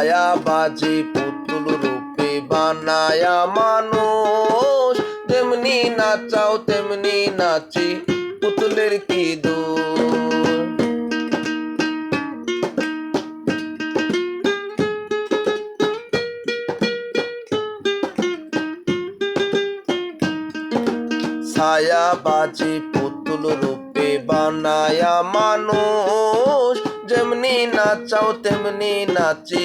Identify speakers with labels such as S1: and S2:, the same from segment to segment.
S1: ছায়া বাজি পুতুল রূপে বানায়া মানুষ। তেমনি নাচাও, তেমনি নাচি পুতুলের কি দোষ? ছায়া বাজি পুতুল রূপে বানায়া মানুষ। নাচাও তেমনি নাচি,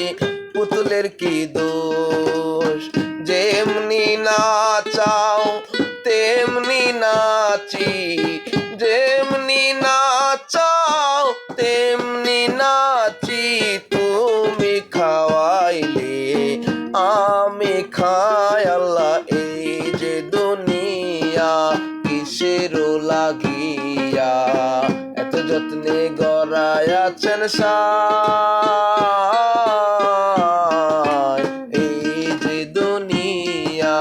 S1: পুতুলের কি দোষ? যেমনি নাচাও তেমনি নাচি, যেমনি নাচাও তেমনি নাচি, তুমি খাওয়াইলে, আমি খাই আল্লাহ, এই যে দুনিয়া কিসের লাগিয়া, এত যত্নে গড়ায় আছেন সাই এই যে দুনিয়া।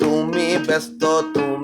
S1: তুমি ব্যস্ত তুমি